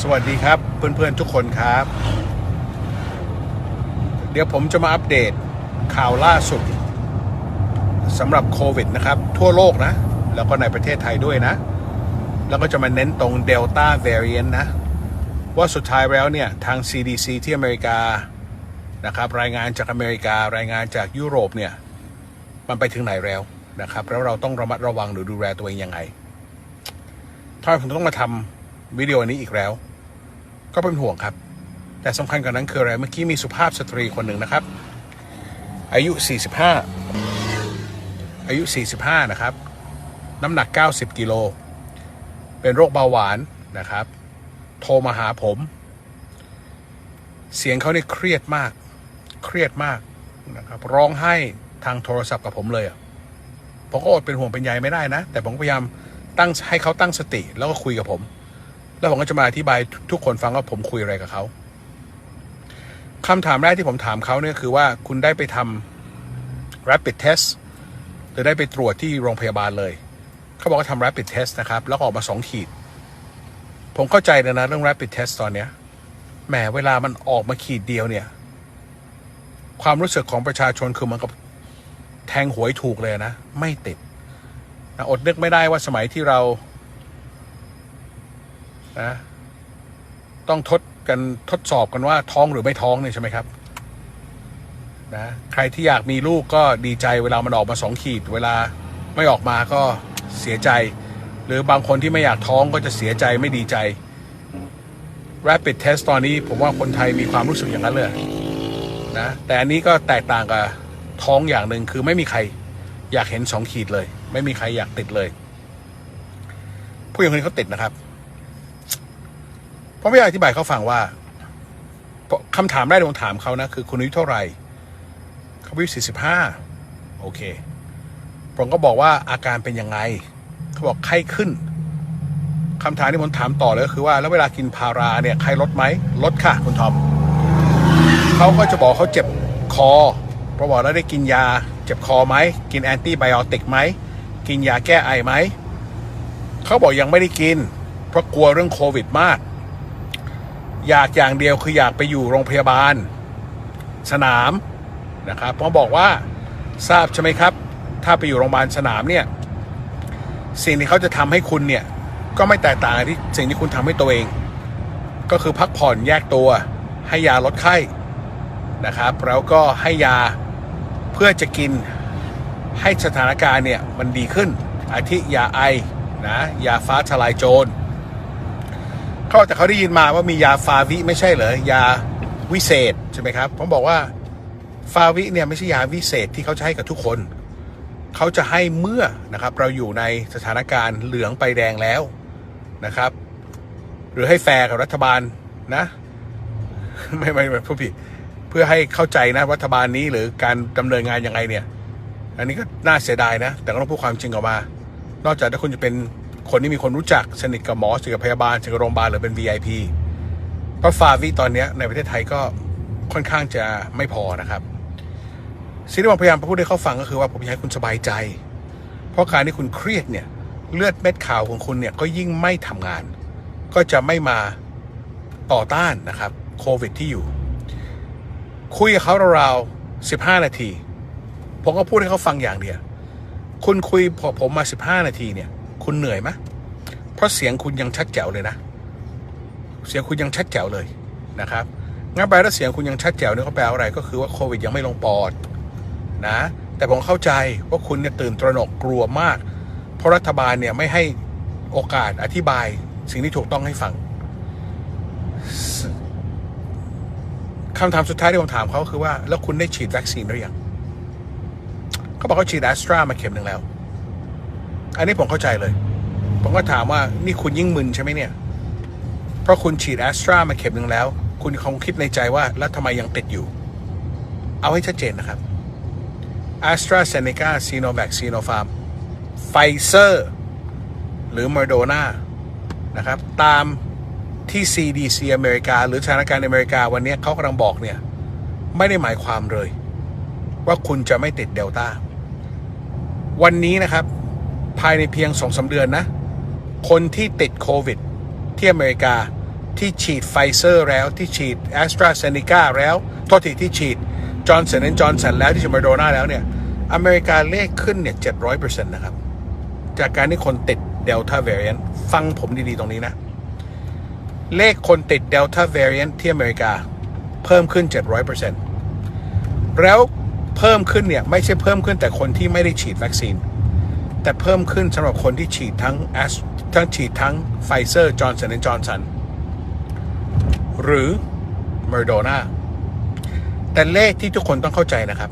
สวัสดีครับเพื่อนๆทุกคนครับ เดี๋ยวผมจะมาอัปเดตข่าวล่าสุดสำหรับโควิดนะครับ ทั่วโลกนะ แล้วก็ในประเทศไทยด้วยนะ แล้วก็จะมาเน้นตรง Delta variant นะ ว่าสุดท้ายแล้วเนี่ย ทาง CDC ที่อเมริกานะครับ รายงานจากอเมริการายงานจากยุโรปเนี่ย มันไปถึงไหนแล้วนะครับ แล้วเราต้องระมัดระวังหรือดูแลตัวเองยังไงทำไมผมต้องมาทำ วิดีโอนี้อีกแล้ว ก็เป็นห่วงครับ แต่สำคัญกว่านั้นคืออะไร เมื่อกี้มีสุภาพสตรีคนหนึ่งนะครับ อายุ 45 อายุ 45 นะครับ น้ำหนัก 90 กิโล เป็นโรคเบาหวานนะครับ โทรมาหาผม เสียงเขาเนี่ยเครียดมาก เครียดมากนะครับ ร้องไห้ทางโทรศัพท์กับผมเลยอะผมก็อดเป็นห่วงเป็นใยไม่ได้นะ แต่ผมพยายามตั้งให้เขาตั้งสติแล้วก็คุยกับผม แล้วผมก็จะมาอธิบายทุกคนฟังว่าผมคุยอะไรกับเขาคำถามแรกที่ผมถามเขาเนี่ยคือว่าคุณได้ไปทำ rapid test หรือได้ไปตรวจที่โรงพยาบาลเลย เขาบอกว่าทำ rapid test นะครับ แล้วออกมาสองขีด ผมเข้าใจเลยนะเรื่อง rapid test ตอนเนี้ยแหมเวลามันออกมาขีดเดียวเนี่ย ความรู้สึกของประชาชนคือมันกับแทงหวยถูกเลยนะ ไม่ติดนะอดนึกไม่ได้ว่าสมัยที่เรา นะต้องทดกันทดสอบกันว่าท้องหรือไม่ท้องเนี่ยใช่ไหมครับนะใครที่อยากมีลูกก็ดีใจเวลามันออกมาสองขีด เวลาไม่ออกมาก็เสียใจ หรือบางคนที่ไม่อยากท้องก็จะเสียใจไม่ดีใจ rapid test ตอนนี้ผมว่าคนไทยมีความรู้สึกอย่างนั้นเลยนะแต่อันนี้ก็แตกต่างกับท้องอย่างหนึ่งคือไม่มีใครอยากเห็นสองขีดเลย ไม่มีใครอยากติดเลย ผู้หญิงคนนี้เขาติดนะครับ ผมไม่อยาอธิบายเขาฟังว่าคำถามแรกที่ผมถามเขานะ คือคุณอายุเท่าไหร่เขาอายุ45โอเค ผมก็บอกว่าอาการเป็นยังไง เขาบอกไข้ขึ้นคำถามที่ผมถามต่อเลยก็คือว่า แล้วเวลากินพาราเนี่ยไข้ลดไหมลดค่ะ คุณทอมเขาก็จะบอกเขาเจ็บคอเพราะบอกแล้วได้กินยาเจ็บคอไหมกินแอนตี้ไบโอติกไหมกินยาแก้ไอไหมเขาบอกยังไม่ได้กิน เพราะกลัวเรื่องโควิดมาก อยากอย่างเดียวคืออยากไปอยู่โรงพยาบาล สนามนะครับเพราะบอกว่าทราบใช่ไหมครับ ถ้าไปอยู่โรงพยาบาลสนามเนี่ยสิ่งที่เขาจะทำให้คุณเนี่ยก็ไม่แตกต่างกับที่สิ่งที่คุณทำให้ตัวเอง ก็คือพักผ่อนแยกตัว ให้ยาลดไข้นะครับ แล้วก็ให้ยาเพื่อจะกินให้สถานการณ์เนี่ยมันดีขึ้นอาทิยาไอนะยาฟ้าทลายโจร เขาแต่เขาได้ยินมาว่ามียาฟาวิไม่ใช่เหรอยาวิเศษใช่ไหมครับ ผมบอกว่าฟาวิเนี่ยไม่ใช่ยาวิเศษที่เขาจะให้กับทุกคน เขาจะให้เมื่อนะครับ เราอยู่ในสถานการณ์เหลืองไปแดงแล้วนะครับ หรือให้แฟร์กับรัฐบาลนะ ไม่ไม่ไม่ผู้ผิดเพื่อให้เข้าใจนะรัฐบาลนี้หรือการดำเนินงานยังไงเนี่ย อันนี้ก็น่าเสียดายนะ แต่ก็ต้องพูดความจริงออกมา นอกจากถ้าคุณจะเป็น คนที่มีคนรู้จักสนิทกับหมอสนิทกับพยาบาลสนิทกับโรงพยาบาลหรือเป็น VIP เพราะฟาวิตอนนี้ในประเทศไทยก็ค่อนข้างจะไม่พอนะครับสิ่งที่ผมพยายามพูดให้เขาฟังก็คือว่าผมอยากให้คุณสบายใจ เพราะการที่คุณเครียดเนี่ยเลือดเม็ดขาวของคุณเนี่ยก็ยิ่งไม่ทำงาน ก็จะไม่มาต่อต้านนะครับโควิดที่อยู่ คุยกับเขาราวๆ15นาที ผมก็พูดให้เขาฟังอย่างเดียว คุณคุยผมมา15นาทีเนี่ย คุณเหนื่อยไหมเพราะเสียงคุณยังชัดแจ๋วเลยนะ เสียงคุณยังชัดแจ๋วเลยนะครับงั้นแปลว่าเสียงคุณยังชัดแจ๋วเนี่ยเขาแปลว่าอะไรก็คือว่าโควิดยังไม่ลงปอดนะ แต่ผมเข้าใจว่าคุณเนี่ยตื่นตระหนกกลัวมาก เพราะรัฐบาลเนี่ยไม่ให้โอกาสอธิบายสิ่งที่ถูกต้องให้ฟังคำถามสุดท้ายที่ผมถามเขาคือว่า แล้วคุณได้ฉีดวัคซีนหรือยังเขาบอกเขาฉีดแอสตรามาเข็มหนึ่งแล้ว อันนี้ผมเข้าใจเลย ผมก็ถามว่านี่คุณยิ่งมึนใช่ไหมเนี่ย เพราะคุณฉีดแอสตรามาเข็มหนึ่งแล้ว คุณคงคิดในใจว่าแล้วทำไมยังติดอยู่ เอาให้ชัดเจนนะครับ a s t r a z เซ e c a s i n o v a c s i n o f a r m Pfizer หรือ Moderna นะครับ ตามที่ CDC อเมริกา หรือสถานการณ์อเมริกาวันนี้เขากำลังบอกเนี่ย ไม่ได้หมายความเลย ว่าคุณจะไม่ติดเดลต้าวันนี้นะครับ ภายในเพียงสองสาเดือนนะ คนที่ติดโควิด ที่อเมริกาที่ฉีดไฟเซอร์แล้วที่ฉีดแอสตราเซเนกาแล้วโทษทีที่ฉีดจอร์นสันและจอร์นสันแล้วที่ฉีดมาโดนาแล้วเนี่ย อเมริกาเลขขึ้นเนี่ย700%นต์นะครับ จากการที่คนติดเดลต้า variant ฟังผมดี ๆ ตรงนี้นะ เลขคนติดเดลต้า variant ที่อเมริกาเพิ่มขึ้น700%แล้วเพิ่มขึ้นเนี่ย ไม่ใช่เพิ่มขึ้นแต่คนที่ไม่ได้ฉีดวัคซีน แต่เพิ่มขึ้นสำหรับคนที่ฉีดทั้งแอสทั้งฉีดทั้งไฟเซอร์จอร์นสันและจอร์นสันหรือเมอร์โดนาแต่เลขที่ทุกคนต้องเข้าใจนะครับ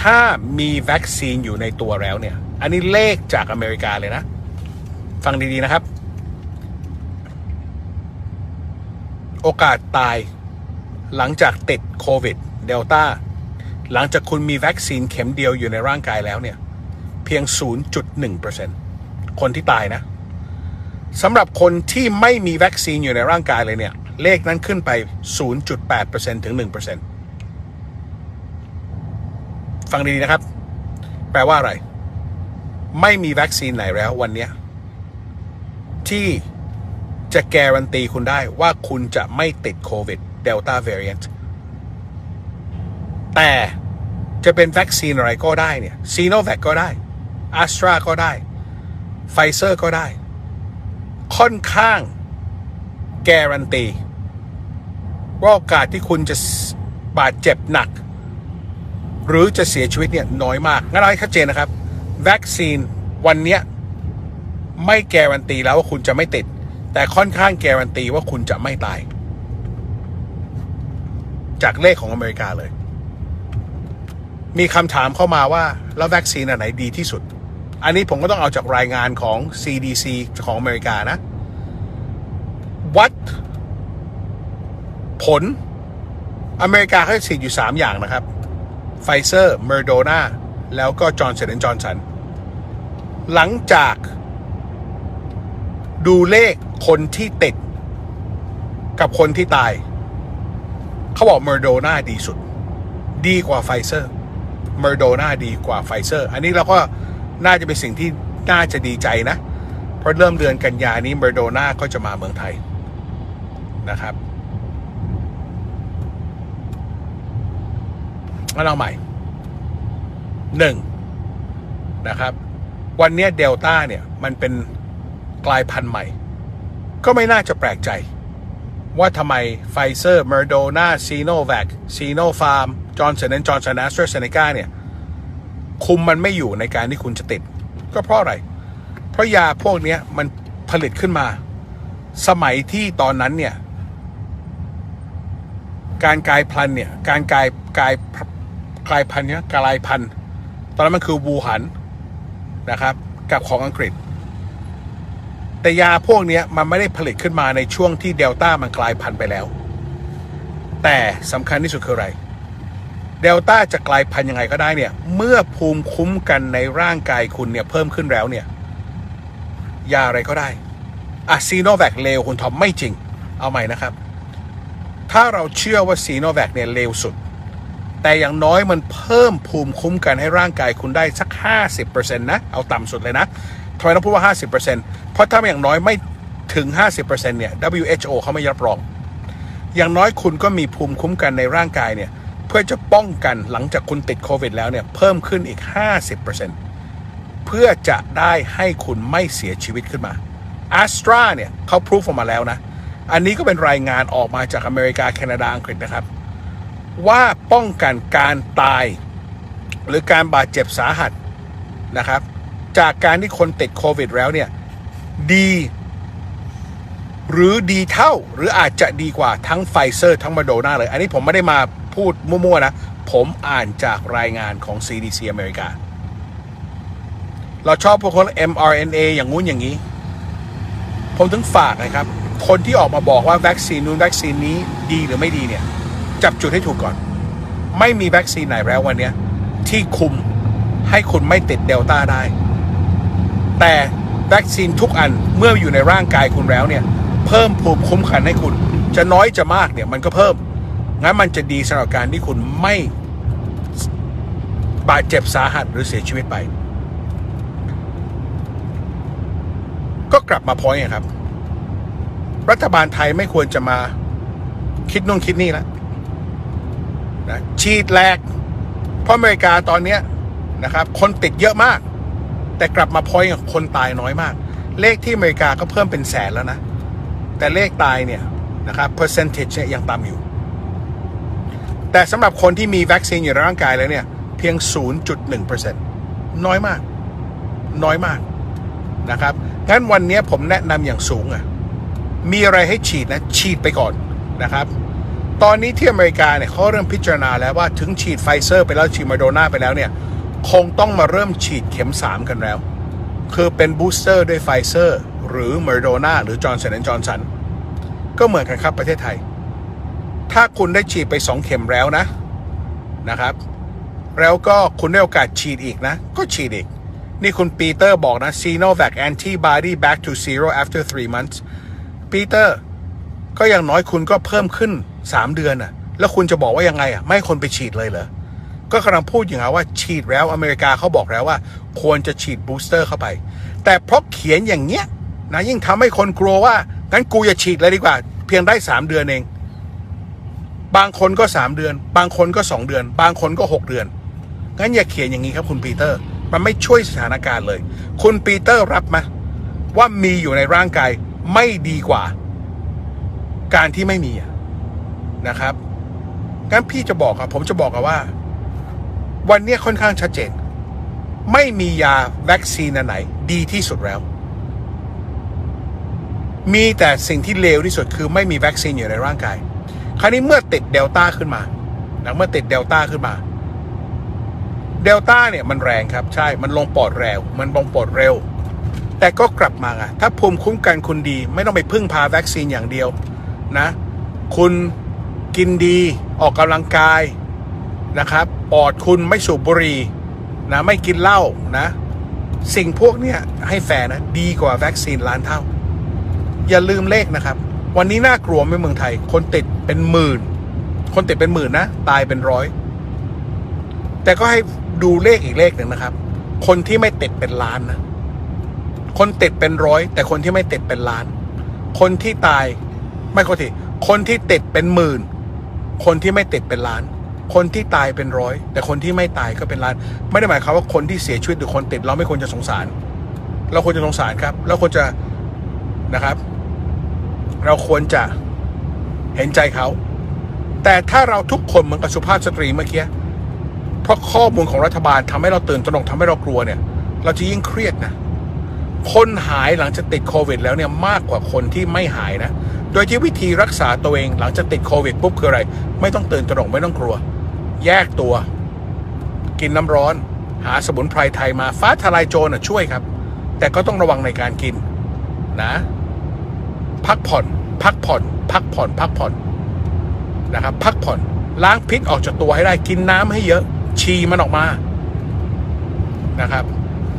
ถ้ามีวัคซีนอยู่ในตัวแล้วเนี่ย อันนี้เลขจากอเมริกาเลยนะ ฟังดีๆนะครับ โอกาสตายหลังจากติดโควิดเดลต้าหลังจากคุณมีวัคซีนเข็มเดียวอยู่ในร่างกายแล้วเนี่ย พียง 0.1%คนที่ตายนะสำหรับคนที่ไม่มีวัคซีนอยู่ในร่างกายเลยเนี่ย เลขนั้นขึ้นไป 0.8%ถึง 1%ฟังดีๆนะครับ แปลว่าอะไร ไม่มีวัคซีนไหนแล้ววันนี้ ที่จะการันตีคุณได้ว่าคุณจะไม่ติดโควิดเดลต้า variant แต่จะเป็นวัคซีนอะไรก็ได้เนี่ยซีโนแวคก็ได้ แอสตราก็ได้ไฟเซอร์ก็ได้ ค่อนข้างการันตีว่าโอกาสที่คุณจะบาดเจ็บหนัก หรือจะเสียชีวิตเนี่ยน้อยมากงั้นเอาให้ชัดเจนนะครับ วัคซีนวันเนี้ยไม่การันตีแล้วว่าคุณจะไม่ติด แต่ค่อนข้างการันตีว่าคุณจะไม่ตาย จากเลขของอเมริกาเลย มีคำถามเข้ามาว่า แล้ววัคซีนอันไหนดีที่สุด อันนี้ผมก็ต้องเอาจากรายงานของ CDC ของอเมริกานะ วัดผลอเมริกาเขาฉีดอยู่ 3 อย่างนะครับไฟเซอร์เมอร์โดนาแล้วก็จอร์นสันจอร์นสันหลังจากดูเลขคนที่ติดกับคนที่ตาย เขาบอกเมอร์โดนาดีสุด ดีกว่าไฟเซอร์เมอร์โดนาดีกว่าไฟเซอร์ อันนี้เราก็ น่าจะเป็นสิ่งที่น่าจะดีใจนะ เพราะเริ่มเดือนกันยานี้เมอร์โดนาก็จะมาเมืองไทยนะครับมาเอาใหม่หนึ่งนะครับ วันนี้เดลต้าเนี่ยมันเป็นกลายพันธุ์ใหม่ ก็ไม่น่าจะแปลกใจ ว่าทำไมไฟเซอร์เมอร์โดนาซีโนแวคซีโนฟาร์มจอร์นสันจอร์นสันแอสตราเซเนกาเนี่ย คุมมันไม่อยู่ในการที่คุณจะติด ก็เพราะอะไร เพราะยาพวกนี้มันผลิตขึ้นมา สมัยที่ตอนนั้นเนี่ย การกลายพันธุ์เนี่ย การกลายกลายกลายพันธุ์เนี่ยกลายพันธุ์ตอนนั้นมันคือวูหันนะครับ กับของอังกฤษ แต่ยาพวกนี้มันไม่ได้ผลิตขึ้นมาในช่วงที่เดลต้ามันกลายพันธุ์ไปแล้ว แต่สำคัญที่สุดคืออะไร เดลต้าจะกลายพันธุ์ยังไงก็ได้เนี่ย เมื่อภูมิคุ้มกันในร่างกายคุณเนี่ยเพิ่มขึ้นแล้วเนี่ย ยาอะไรก็ได้อะซีโนแวคเลวคุณทอมไม่จริง เอาใหม่นะครับ ถ้าเราเชื่อว่าซีโนแวคเนี่ยเลวสุด แต่อย่างน้อยมันเพิ่มภูมิคุ้มกันให้ร่างกายคุณได้สัก 50%นะ เอาต่ำสุดเลยนะทำไมต้องพูดว่า 50%เพราะถ้าอย่างน้อยไม่ถึง 50%เนี่ย WHO เขาไม่รับรอง อย่างน้อยคุณก็มีภูมิคุ้มกันในร่างกายเนี่ย เพื่อจะป้องกันหลังจากคุณติดโควิดแล้วเนี่ยเพิ่มขึ้นอีก 50%เพื่อจะได้ให้คุณไม่เสียชีวิตขึ้นมาอ s สตราเนี่ยเขาพิสูจออกมาแล้วนะ อันนี้ก็เป็นรายงานออกมาจากอเมริกา แคนาดา อังกฤษนะครับ ว่าป้องกันการตาย หรือการบาดเจ็บสาหัสนะครับ จากการที่คนติดโควิดแล้วเนี่ยดี หรือดีเท่าหรืออาจจะดีกว่าทั้งไฟเซอร์ทั้งมาโดนาเลย อันนี้ผมไม่ได้มา พูดมั่วๆนะ ผมอ่านจากรายงานของ CDC อเมริกา เราชอบพวกคน mRNA อย่างงู้นอย่างนี้ ผมถึงฝากนะครับ คนที่ออกมาบอกว่าวัคซีนนู้นวัคซีนนี้ดีหรือไม่ดีเนี่ย จับจุดให้ถูกก่อน ไม่มีวัคซีนไหนแล้ววันนี้ที่คุมให้คุณไม่ติดเดลต้าได้ แต่วัคซีนทุกอันเมื่ออยู่ในร่างกายคุณแล้วเนี่ย เพิ่มภูมิคุ้มกันให้คุณ จะน้อยจะมากเนี่ยมันก็เพิ่ม งั้นมันจะดีสำหรับการที่คุณไม่บาดเจ็บสาหัสหรือเสียชีวิตไป ก็กลับมาพอยต์ครับ รัฐบาลไทยไม่ควรจะมาคิดนู่นคิดนี่แล้วนะฉีดแรก เพราะอเมริกาตอนเนี้นะครับ คนติดเยอะมาก แต่กลับมาพอยกับคนตายน้อยมาก เลขที่อเมริกาก็เพิ่มเป็นแสนแล้วนะ แต่เลขตายเนี่ยนะครับ percentage เนี่ยยังต่ำอยู่ แต่สำหรับคนที่มีวัคซีนอยู่ในร่างกายแล้วเนี่ย เพียง 0.1%น้อยมาก น้อยมากนะครับ งั้นวันนี้ผมแนะนำอย่างสูงอะ มีอะไรให้ฉีดนะ ฉีดไปก่อนนะครับ ตอนนี้ที่อเมริกาเนี่ยเขาเริ่มพิจารณาแล้วว่าถึงฉีดไฟเซอร์ไปแล้วฉีดมาโดนาไปแล้วเนี่ย คงต้องมาเริ่มฉีดเข็ม 3 กันแล้ว คือเป็นบูสเตอร์ด้วยไฟเซอร์หรือมอร์โดนาหรือจอร์นสันจอร์นสันก็เหมือนกันครับประเทศไทย ถ้าคุณได้ฉีดไป 2 เข็มแล้วนะนะครับ แล้วก็คุณได้โอกาสฉีดอีกนะ ก็ฉีดอีก นี่คุณปีเตอร์บอกนะ Sinovac antibody back to zero after three months ปีเตอร์ก็อย่างน้อยคุณก็เพิ่มขึ้น 3 เดือนนะแล้วคุณจะบอกว่ายังไงอะไม่คนไปฉีดเลยเหรอ ก็กำลังพูดอย่างว่าฉีดแล้วอเมริกาเขาบอกแล้วว่า ควรจะฉีดบูสเตอร์เข้าไป แต่เพราะเขียนอย่างเงี้ยนะยิ่งทำให้คนกลัวว่างั้นกูอย่าฉีดเลยดีกว่า เพียงได้ 3 เดือนเอง บางคนก็ 3 เดือน บางคนก็ 2 เดือน บางคนก็ 6 เดือน งั้นอย่าเขียนอย่างนี้ครับคุณปีเตอร์ มันไม่ช่วยสถานการณ์เลย คุณปีเตอร์รับไหมว่ามีอยู่ในร่างกายไม่ดีกว่า การที่ไม่มีนะครับ งั้นพี่จะบอกอะผมจะบอกอะว่า วันนี้ค่อนข้างชัดเจน ไม่มียาวัคซีนอันไหน ดีที่สุดแล้ว มีแต่สิ่งที่เลวที่สุดคือไม่มีวัคซีนอยู่ในร่างกาย คราวนี้เมื่อติดเดลต้าขึ้นมานะเมื่อติดเดลต้าขึ้นมา เดลต้าเนี่ยมันแรงครับ ใช่ มันลงปอดเร็วมันลงปอดเร็ว แต่ก็กลับมาอะถ้าภูมิคุ้มกันคุณดี ไม่ต้องไปพึ่งพาวัคซีนอย่างเดียวนะ คุณกินดีออกกำลังกายนะครับ ปอดคุณไม่สูบบุหรี่นะไม่กินเหล้านะ สิ่งพวกเนี้ยให้แฟร์นะ ดีกว่าวัคซีนล้านเท่า อย่าลืมเลขนะครับ วันนี้น่ากลัวไหมเมืองไทย คนติดเป็นหมื่น คนติดเป็นหมื่นนะ ตายเป็นร้อย แต่ก็ให้ดูเลขอีกเลขหนึ่งนะครับ คนที่ไม่ติดเป็นล้านนะ คนติดเป็นร้อย แต่คนที่ไม่ติดเป็นล้าน คนที่ตายไม่คนที่คนที่ติดเป็นหมื่น คนที่ไม่ติดเป็นล้าน คนที่ตายเป็นร้อย แต่คนที่ไม่ตายก็เป็นล้าน ไม่ได้หมายความว่าคนที่เสียชีวิตหรือคนติดเราไม่ควรจะสงสาร เราควรจะสงสารครับ เราควรจะนะครับ เราควรจะเห็นใจเขา แต่ถ้าเราทุกคนเหมือนกับสุภาพสตรีเมื่อกี้เพราะข้อมูลของรัฐบาลทำให้เราตื่นตระหนกทำให้เรากลัวเนี่ย เราจะยิ่งเครียดนะคนหายหลังจากติดโควิด แล้วเนี่ยมากกว่าคนที่ไม่หายนะ โดยที่วิธีรักษาตัวเองหลังจากติดโควิดปุ๊บคืออะไร ไม่ต้องตื่นตระหนกไม่ต้องกลัว แยกตัว กินน้ำร้อน หาสมุนไพรไทยมาฟ้าทลายโจรช่วยครับ แต่ก็ต้องระวังในการกินนะ พักผ่อน พักผ่อน พักผ่อน พักผ่อนนะครับ พักผ่อนล้างพิษออกจากตัวให้ได้กินน้ำให้เยอะ ชีมันออกมานะครับ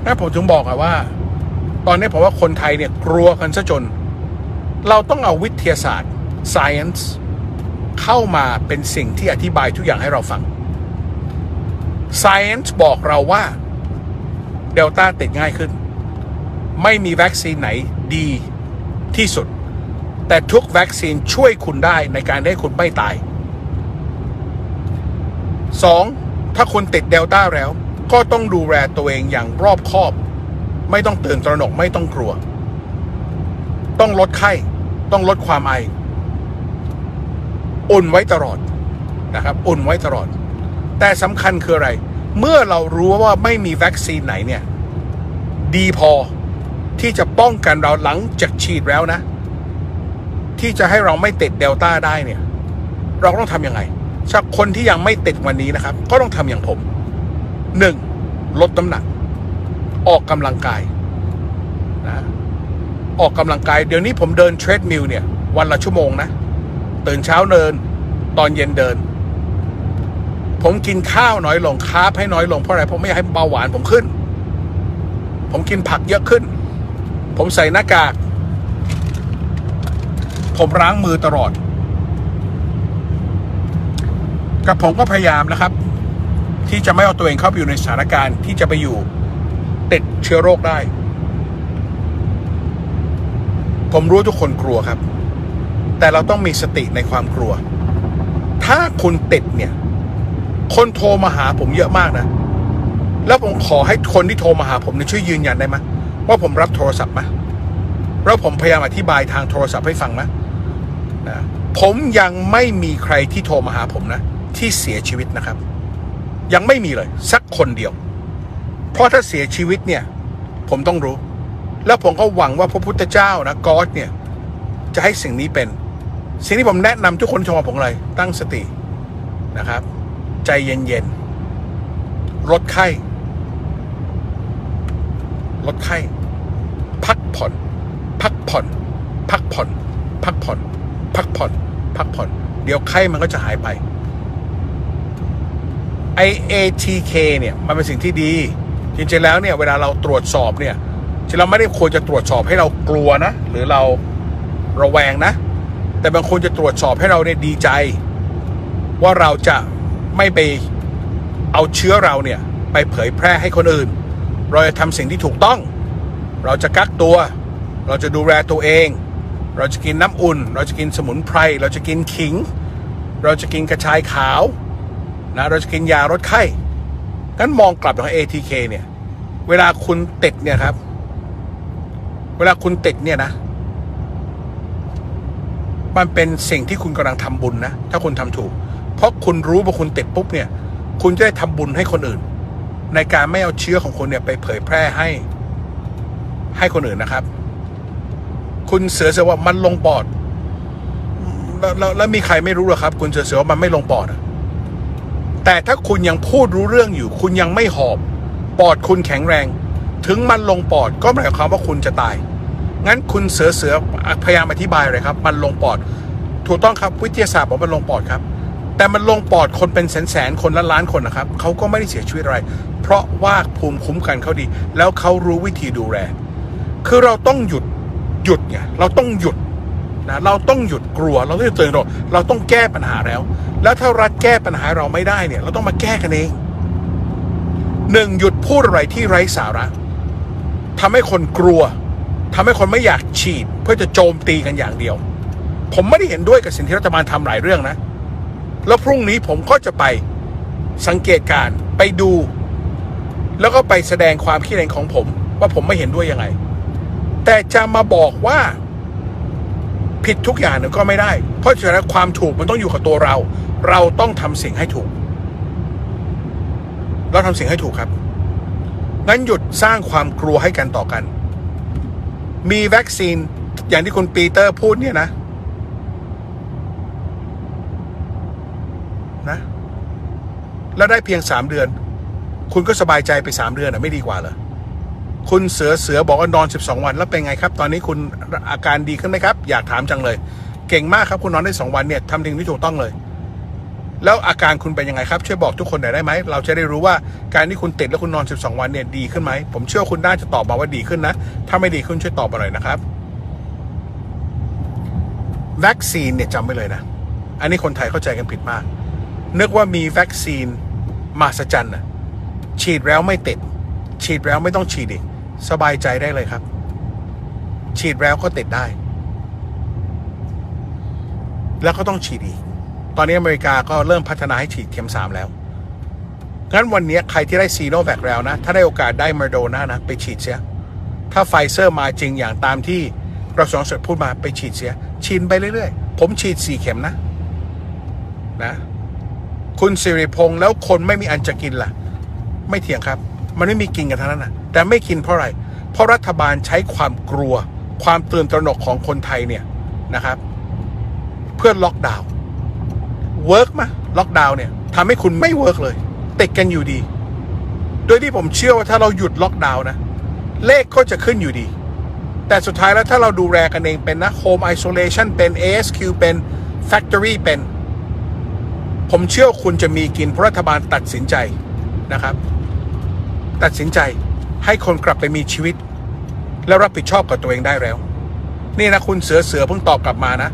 นั่นผมถึงบอกอะว่า ตอนนี้ผมว่าคนไทยเนี่ยกลัวกันซะจน เราต้องเอาวิทยาศาสตร์ science เข้ามาเป็นสิ่งที่อธิบายทุกอย่างให้เราฟัง science บอกเราว่าเดลต้าติดง่ายขึ้น ไม่มีวัคซีนไหนดีที่สุด แต่ทุกวัคซีนช่วยคุณได้ในการให้คุณไม่ตายสองถ้าคุณติดเดลต้าแล้ว ก็ต้องดูแลตัวเองอย่างรอบคอบ ไม่ต้องตื่นตระหนกไม่ต้องกลัว ต้องลดไข้ ต้องลดความไอ อุ่นไว้ตลอดนะครับ อุ่นไว้ตลอด แต่สำคัญคืออะไร เมื่อเรารู้ว่าไม่มีวัคซีนไหนเนี่ย ดีพอที่จะป้องกันเราหลังจากฉีดแล้วนะ ที่จะให้เราไม่ติดเดลต้าได้เนี่ย เราต้องทำยังไงถ้าคนที่ยังไม่ติดวันนี้นะครับ ก็ต้องทำอย่างผมหนึ่งลดน้ำหนัก ออกกำลังกายนะออกกำลังกาย เดี๋ยวนี้ผมเดินเทรดมิลเนี่ย วันละชั่วโมงนะ ตื่นเช้าเดิน ตอนเย็นเดิน ผมกินข้าวน้อยลงคาร์บให้น้อยลงเพราะอะไรเพราะไม่อยากให้เบาหวานผมขึ้น ผมกินผักเยอะขึ้น ผมใส่หน้ากาก ผมล้างมือตลอด กับผมก็พยายามนะครับ ที่จะไม่เอาตัวเองเข้าไปอยู่ในสถานการณ์ที่จะไปอยู่ติดเชื้อโรคได้ ผมรู้ทุกคนกลัวครับ แต่เราต้องมีสติในความกลัว ถ้าคุณติดเนี่ย คนโทรมาหาผมเยอะมากนะ แล้วผมขอให้คนที่โทรมาหาผมเนี่ยช่วยยืนยันได้ไหมว่าผมรับโทรศัพท์ไหมแล้วผมพยายามอธิบายทางโทรศัพท์ให้ฟังไหม นะผมยังไม่มีใครที่โทรมาหาผมนะ ที่เสียชีวิตนะครับ ยังไม่มีเลย สักคนเดียว เพราะถ้าเสียชีวิตเนี่ย ผมต้องรู้ แล้วผมก็หวังว่าพระพุทธเจ้านะกอดเนี่ย จะให้สิ่งนี้เป็น สิ่งที่ผมแนะนำทุกคนชมผมเลย ตั้งสตินะครับ ใจเย็นๆลดไข้ลดไข้ พักผ่อน พักผ่อน พักผ่อน พักผ่อน พักผ่อน พักผ่อน เดี๋ยวไข้มันก็จะหายไปไอ ATK เนี่ยมันเป็นสิ่งที่ดี จริงๆแล้วเนี่ยเวลาเราตรวจสอบเนี่ยจริงๆเราไม่ได้ควรจะตรวจสอบให้เรากลัวนะ หรือเราระแวงนะ แต่บางคนจะตรวจสอบให้เราเนี่ยดีใจ ว่าเราจะไม่ไปเอาเชื้อเราเนี่ยไปเผยแพร่ให้คนอื่น เราจะทำสิ่งที่ถูกต้อง เราจะกักตัว เราจะดูแลตัวเอง เราจะกินน้ำอุ่น เราจะกินสมุนไพร เราจะกินขิง เราจะกินกระชายขาวนะเราจะกินยาลดไข้งั้นมองกลับของ ATK เนี่ย เวลาคุณติดเนี่ยครับ เวลาคุณติดเนี่ยนะ มันเป็นสิ่งที่คุณกำลังทำบุญนะ ถ้าคุณทำถูก เพราะคุณรู้ว่าคุณติดปุ๊บเนี่ย คุณจะได้ทำบุญให้คนอื่น ในการไม่เอาเชื้อของคุณเนี่ยไปเผยแพร่ให้ให้คนอื่นนะครับ คุณเสือเสือว่ามันลงปอดแล้วแล้วแล้วมีใครไม่รู้หรอครับ คุณเสือเสือว่ามันไม่ลงปอดแต่ถ้าคุณยังพูดรู้เรื่องอยู่ คุณยังไม่หอบ ปอดคุณแข็งแรง ถึงมันลงปอดก็หมายความว่าคุณจะตาย งั้นคุณเสือเสือพยายามอธิบายเลยครับ มันลงปอด ถูกต้องครับวิทยาศาสตร์บอกมันลงปอดครับ แต่มันลงปอดคนเป็นแสนแสนๆคนล้านล้านๆคนนะครับเขาก็ไม่ได้เสียชีวิตอะไร เพราะว่าภูมิคุ้มกันเขาดี แล้วเขารู้วิธีดูแลคือเราต้องหยุด หยุดไงเราต้องหยุดนะเราต้องหยุดกลัว เราต้องหยุดตื่นเราเราต้องแก้ปัญหาแล้ว แล้วถ้ารัฐแก้ปัญหาเราไม่ได้เนี่ย เราต้องมาแก้กันเองหนึ่งหยุดพูดอะไรที่ไร้สาระทำให้คนกลัวทำให้คนไม่อยากฉีด เพื่อจะโจมตีกันอย่างเดียว ผมไม่ได้เห็นด้วยกับสิ่งที่รัฐบาลทำหลายเรื่องนะ แล้วพรุ่งนี้ผมก็จะไปสังเกตการไปดู แล้วก็ไปแสดงความคิดเห็นของผม ว่าผมไม่เห็นด้วยยังไง แต่จะมาบอกว่าผิดทุกอย่างเนี่ยก็ไม่ได้ เพราะฉะนั้นความถูกมันต้องอยู่กับตัวเรา เราต้องทำสิ่งให้ถูก เราทำสิ่งให้ถูกครับ งั้นหยุดสร้างความกลัวให้กันต่อกัน มีวัคซีนอย่างที่คุณปีเตอร์พูดเนี่ยนะ นะ แล้วได้เพียงสามเดือน คุณก็สบายใจไปสามเดือนอะ ไม่ดีกว่าเหรอ คุณเสือเสือบอกว่านอน 12 วันแล้วเป็นไงครับ ตอนนี้คุณอาการดีขึ้นไหมครับ อยากถามจังเลย เก่งมากครับคุณนอนได้ 2 วันเนี่ยทำสิ่งที่ถูกต้องเลย แล้วอาการคุณเป็นยังไงครับช่วยบอกทุกคนหน่อยได้ไหมเราจะได้รู้ว่าการที่คุณติดแล้วคุณนอน 12 วันเนี่ยดีขึ้นไหมผมเชื่อคุณน่าจะตอบมาว่าดีขึ้นนะ ถ้าไม่ดีขึ้นช่วยตอบมาหน่อยนะครับวัคซีนเนี่ยจำไว้เลยนะ อันนี้คนไทยเข้าใจกันผิดมาก นึกว่ามีวัคซีนมหัศจรรย์น่ะฉีดแล้วไม่ติด ฉีดแล้วไม่ต้องฉีดอีก สบายใจได้เลยครับ ฉีดแล้วก็ติดได้ แล้วก็ต้องฉีดอีก ตอนนี้อเมริกาก็เริ่มพัฒนาให้ฉีดเข็มสามแล้ว งั้นวันนี้ใครที่ได้ซีโนแวคแล้วนะ ถ้าได้โอกาสได้มาโดนานะ ไปฉีดเสีย ถ้าไฟเซอร์มาจริงอย่างตามที่กระทรวงสุขพูดมาไปฉีดเสีย ฉีดไปเรื่อยๆ ผมฉีดสี่เข็มนะ นะ คุณสิริพงษ์แล้วคนไม่มีอันจะกินล่ะ ไม่เถียงครับ มันไม่มีกินกันทั้งนั้นนะแต่ไม่กินเพราะอะไร เพราะรัฐบาลใช้ความกลัว ความตื่นตระหนกของคนไทยเนี่ยนะครับ เพื่อล็อกดาวน์เวิร์กมะล็อกดาวน์เนี่ยทำให้คุณไม่เวิร์กเลยติดกันอยู่ดี โดยที่ผมเชื่อว่าถ้าเราหยุดล็อกดาวน์นะ เลขก็จะขึ้นอยู่ดี แต่สุดท้ายแล้วถ้าเราดูแลกันเองเป็นนะ Home Isolation เป็น ASQ เป็น Factory เป็น ผมเชื่อคุณจะมีกินเพราะรัฐบาลตัดสินใจนะครับ ตัดสินใจให้คนกลับไปมีชีวิต แล้วรับผิดชอบกับตัวเองได้แล้ว นี่นะคุณเสือเสือเพิ่งตอบกลับมานะ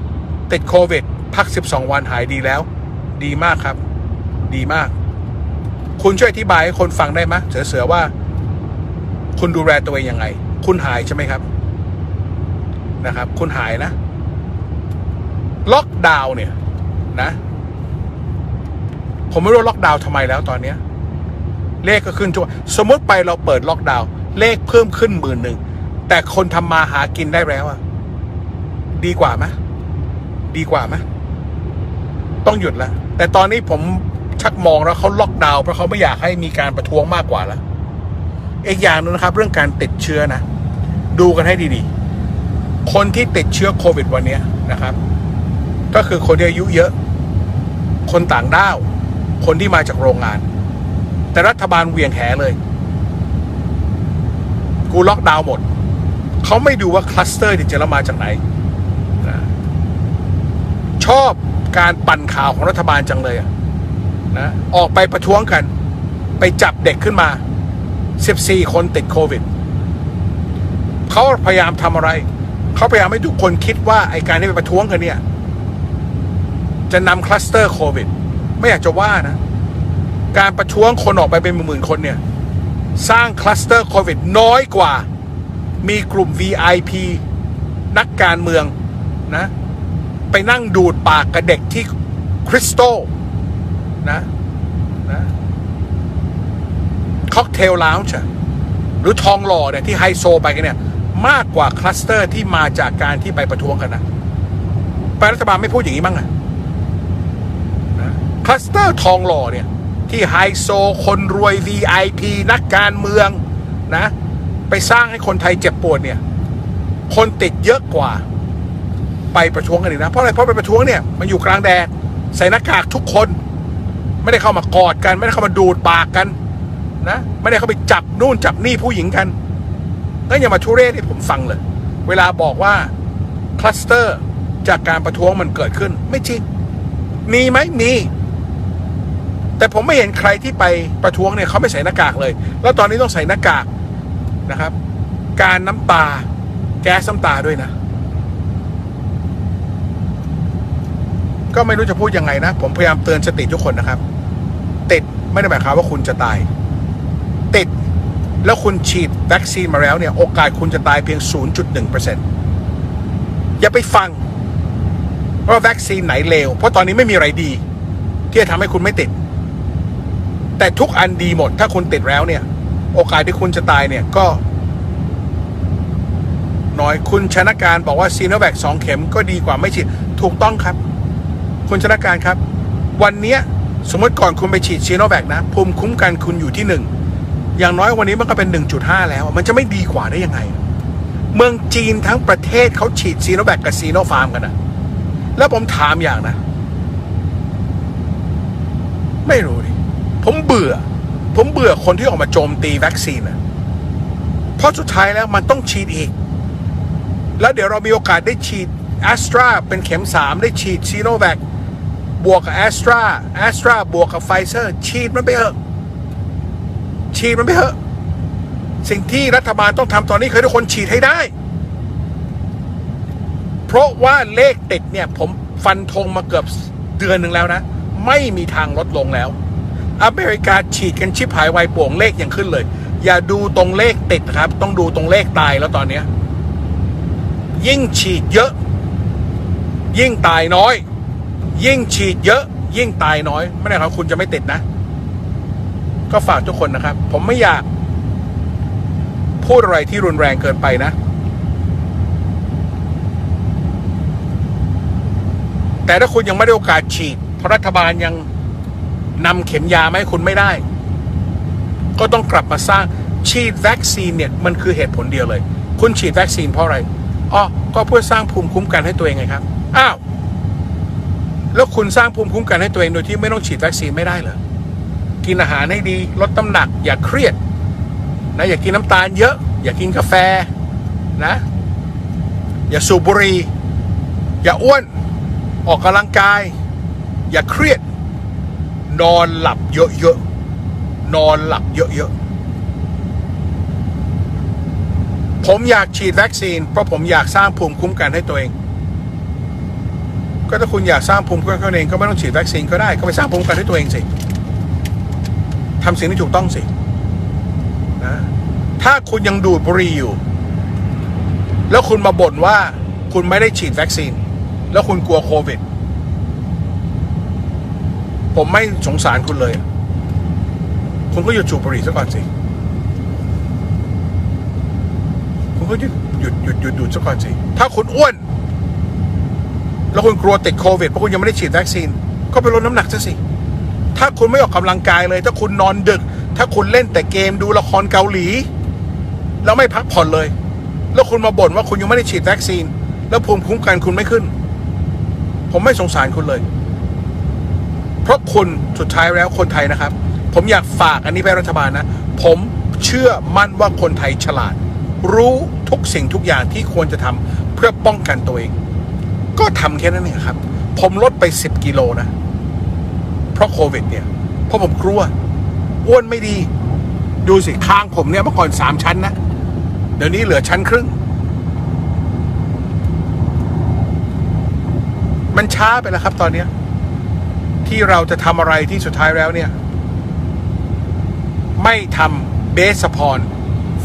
ติดโควิด พัก 12 วันหายดีแล้ว ดีมากครับ ดีมาก คุณช่วยอธิบายให้คนฟังได้ไหมเสือเสือว่า คุณดูแลตัวเองยังไง คุณหายใช่ไหมครับ นะครับ คุณหายนะ ล็อกดาวน์เนี่ยนะ ผมไม่รู้ล็อกดาวน์ทำไมแล้วตอนเนี้ย เลขก็ขึ้นทุกวันสมมติไปเราเปิดล็อกดาวน์เลขเพิ่มขึ้นหมื่นหนึ่งแต่คนทำมาหากินได้แล้วอะดีกว่าไหมดีกว่าไหมต้องหยุดแล้ว แต่ตอนนี้ผมชักมองแล้วเขาล็อกดาวน์เพราะเขาไม่อยากให้มีการประท้วงมากกว่าแล้วอีกอย่างหนึงนะครับ เรื่องการติดเชื้อนะดูกันให้ดีๆ คนที่ติดเชื้อโควิดวันนี้นะครับ ก็คือคนที่อายุเยอะ คนต่างด้าว คนที่มาจากโรงงาน แต่รัฐบาลเวียงแหเลย กูล็อกดาวน์หมด เขาไม่ดูว่าคลัสเตอร์ที่จะมาจากไหนนะชอบการปั่นข่าวของรัฐบาลจังเลยนะออกไปประท้วงกัน ไปจับเด็กขึ้นมา 14 คนติดโควิด เขาพยายามทำอะไร เขาพยายามให้ทุกคนคิดว่าไอการที่ไปประท้วงกันเนี่ย จะนำคลัสเตอร์โควิด ไม่อยากจะว่านะ การประท้วงคนออกไปเป็นหมื่นๆคนเนี่ย สร้างคลัสเตอร์โควิดน้อยกว่า มีกลุ่ม VIP นักการเมืองนะ ไปนั่งดูดปากกับเด็กที่คริสตัลนะนะค็อกเทลลาวช์หรือทองหล่อเนี่ยที่ไฮโซไปกันเนี่ย มากกว่าคลัสเตอร์ที่มาจากการที่ไปประท้วงกันนะไปรัฐบาลไม่พูดอย่างนี้มั้งอะนะคลัสเตอร์ทองหล่อเนี่ย ที่ไฮโซคนรวย VIP นักการเมืองนะ ไปสร้างให้คนไทยเจ็บปวดเนี่ย คนติดเยอะกว่า ไปประท้วงกันอีกนะ เพราะอะไรเพราะไปประท้วงเนี่ยมันอยู่กลางแดดใส่หน้ากากทุกคน ไม่ได้เข้ามากอดกัน ไม่ได้เข้ามาดูดปากกันนะไม่ได้เข้าไปจับนู่นจับนี่ผู้หญิงกันก็อย่ามาทุเรศให้ผมฟังเลย เวลาบอกว่าคลัสเตอร์จากการประท้วงมันเกิดขึ้น ไม่จริง มีไหมมี แต่ผมไม่เห็นใครที่ไปประท้วงเนี่ยเขาไม่ใส่หน้ากากเลย แล้วตอนนี้ต้องใส่หน้ากากนะครับ การน้ำตาแก๊สน้ำตาด้วยนะ ก็ไม่รู้จะพูดยังไงนะ ผมพยายามเตือนสติทุกคนนะครับ ติดไม่ได้หมายความว่าคุณจะตาย ติดแล้วคุณฉีดวัคซีนมาแล้วเนี่ย โอกาสคุณจะตายเพียง 0.1%อย่าไปฟังว่าวัคซีนไหนเลวเพราะตอนนี้ไม่มีอะไรดี ที่จะทำให้คุณไม่ติด แต่ทุกอันดีหมด ถ้าคุณติดแล้วเนี่ย โอกาสที่คุณจะตายเนี่ยก็ น้อยคุณชนะการบอกว่าซีโนแวคสองเข็มก็ดีกว่าไม่ฉีดถูกต้องครับ คุณชนะการครับ วันเนี้ยสมมติก่อนคุณไปฉีดซีโนแวคนะภูมิคุ้มกันคุณอยู่ที่หนึ่งอย่างน้อยวันนี้มันก็เป็น 1.5 แล้ว มันจะไม่ดีกว่าได้ยังไง เมืองจีนทั้งประเทศเขาฉีดซีโนแวคกับซีโนฟาร์มกันนะแล้วผมถามอย่างนะ ไม่รู้ดิ ผมเบื่อ ผมเบื่อคนที่ออกมาโจมตีวัคซีนนะเพราะสุดท้ายแล้วมันต้องฉีดอีก แล้วเดี๋ยวเรามีโอกาสได้ฉีดแอสตราเป็นเข็มสามได้ฉีดซีโนแวคบวกกับแอสตราแอสตราบวกกับไฟเซอร์ ฉีดมันไปเถอะ ฉีดมันไปเถอะ สิ่งที่รัฐบาลต้องทำตอนนี้คือทุกคนฉีดให้ได้ เพราะว่าเลขติดเนี่ย ผมฟันธงมาเกือบเดือนหนึ่งแล้วนะ ไม่มีทางลดลงแล้ว อเมริกาฉีดกันชิบหายไวป่วงเลขยังขึ้นเลย อย่าดูตรงเลขติดครับ ต้องดูตรงเลขตายแล้วตอนเนี้ยยิ่งฉีดเยอะ ยิ่งตายน้อย ยิ่งฉีดเยอะ ยิ่งตายน้อย ไม่ได้ครับคุณจะไม่ติดนะ ก็ฝากทุกคนนะครับ ผมไม่อยาก พูดอะไรที่รุนแรงเกินไปนะ แต่ถ้าคุณยังไม่ได้โอกาสฉีดเพราะรัฐบาลยัง นำเข็มยามาให้คุณไม่ได้ ก็ต้องกลับมาสร้างฉีดวัคซีนเนี่ยมันคือเหตุผลเดียวเลย คุณฉีดวัคซีนเพราะอะไรอ๋อก็เพื่อสร้างภูมิคุ้มกันให้ตัวเองไงครับอ้าวแล้วคุณสร้างภูมิคุ้มกันให้ตัวเองโดยที่ไม่ต้องฉีดวัคซีนไม่ได้เหรอกินอาหารให้ดีลดน้ำหนัก อย่าเครียดนะอย่ากินน้ำตาลเยอะ อย่ากินกาแฟนะ อย่าสูบบุหรี่อย่าอ้วน ออกกำลังกาย อย่าเครียด นอนหลับเยอะๆ นอนหลับเยอะๆ ผมอยากฉีดวัคซีน เพราะผมอยากสร้างภูมิคุ้มกันให้ตัวเอง ก็ถ้าคุณอยากสร้างภูมิคุ้มกันเองก็ไม่ต้องฉีดวัคซีนก็ได้ ก็ไปสร้างภูมิคุ้มกันให้ตัวเองสิทำสิ่งที่ถูกต้องสินะถ้าคุณยังดูดบุหรี่อยู่ แล้วคุณมาบ่นว่าคุณไม่ได้ฉีดวัคซีน แล้วคุณกลัวโควิด ผมไม่สงสารคุณเลย คุณก็หยุดสูบบุหรี่ซะก่อนสิ คุณก็หยุดหยุดหยุดหยุดดูดซะก่อนสิ ถ้าคุณอ้วน แล้วคุณกลัวติดโควิดเพราะคุณยังไม่ได้ฉีดวัคซีน ก็ไปลดน้ำหนักซะสิ ถ้าคุณไม่ออกกำลังกายเลย ถ้าคุณนอนดึก ถ้าคุณเล่นแต่เกมดูละครเกาหลี แล้วไม่พักผ่อนเลย แล้วคุณมาบ่นว่าคุณยังไม่ได้ฉีดวัคซีน แล้วภูมิคุ้มกันคุณไม่ขึ้น ผมไม่สงสารคุณเลย เพราะคุณสุดท้ายแล้วคนไทยนะครับ ผมอยากฝากอันนี้ไปรัฐบาลนะ ผมเชื่อมั่นว่าคนไทยฉลาด รู้ทุกสิ่งทุกอย่างที่ควรจะทำเพื่อป้องกันตัวเอง ก็ทำแค่นั้นเองครับ ผมลดไป 10 กิโลนะ เพราะโควิดเนี่ย เพราะผมกลัวอ้วนไม่ดี ดูสิคางผมเนี่ยเมื่อก่อนสามชั้นนะ เดี๋ยวนี้เหลือชั้นครึ่ง มันช้าไปแล้วครับตอนเนี้ย ที่เราจะทำอะไรที่สุดท้ายแล้วเนี่ย ไม่ทำเบสพร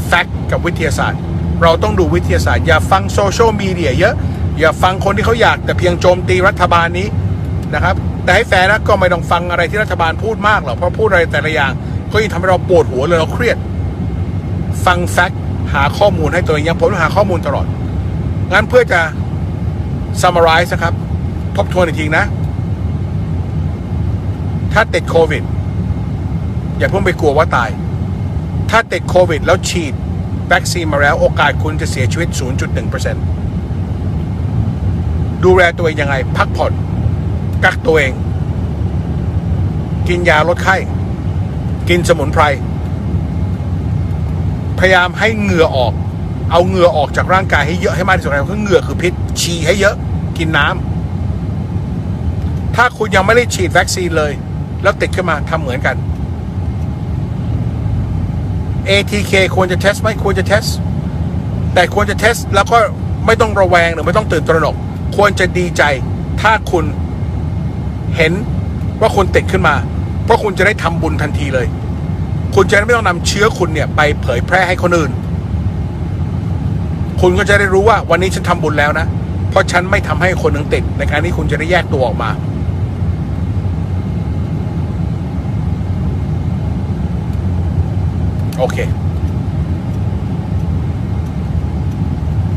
แฟกต์กับวิทยาศาสตร์ เราต้องดูวิทยาศาสตร์ อย่าฟังโซเชียลมีเดียเยอะ อย่าฟังคนที่เขาอยากแต่เพียงโจมตีรัฐบาลนี้นะครับ แต่ให้แฟร์นะก็ไม่ต้องฟังอะไรที่รัฐบาลพูดมากหรอกเพราะพูดอะไรแต่ละอย่าง ก็ยิ่งทำให้เราปวดหัวเลยเราเครียด ฟังแฟกต์หาข้อมูลให้ตัวเองอยังผมหาข้อมูลตลอดงั้นเพื่อจะ summarize นะครับ ทบทวนอีกทีนะ ถ้าติดโควิด อย่าเพิ่งไปกลัวว่าตาย ถ้าติดโควิด แล้วฉีดวัคซีนมาแล้วโอกาสคุณจะเสียชีวิต 0.1%ดูแลตัวเองยังไง พักผ่อน กักตัวเอง กินยาลดไข้ กินสมุนไพร พยายามให้เหงื่อออก เอาเหงื่อออกจากร่างกายให้เยอะให้มากที่สุดเพราะเหงื่อคือพิษ ฉี่ให้เยอะ กินน้ำ ถ้าคุณยังไม่ได้ฉีดวัคซีนเลย แล้วติดขึ้นมาทำเหมือนกัน ATK ควรจะเทสไหมควรจะเทส แต่ควรจะเทสแล้วก็ไม่ต้องระแวงหรือไม่ต้องตื่นตระหนก ควรจะดีใจถ้าคุณเห็นว่าคุณติดขึ้นมา เพราะคุณจะได้ทำบุญทันทีเลย คุณจะไม่ต้องนำเชื้อคุณเนี่ย ไปเผยแพร่ให้คนอื่น คุณก็จะได้รู้ว่าวันนี้ฉันทำบุญแล้วนะ เพราะฉันไม่ทำให้คนหนึ่งติดในการที่คุณจะได้แยกตัวออกมา โอเค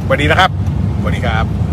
สวัสดีนะครับสวัสดีครับ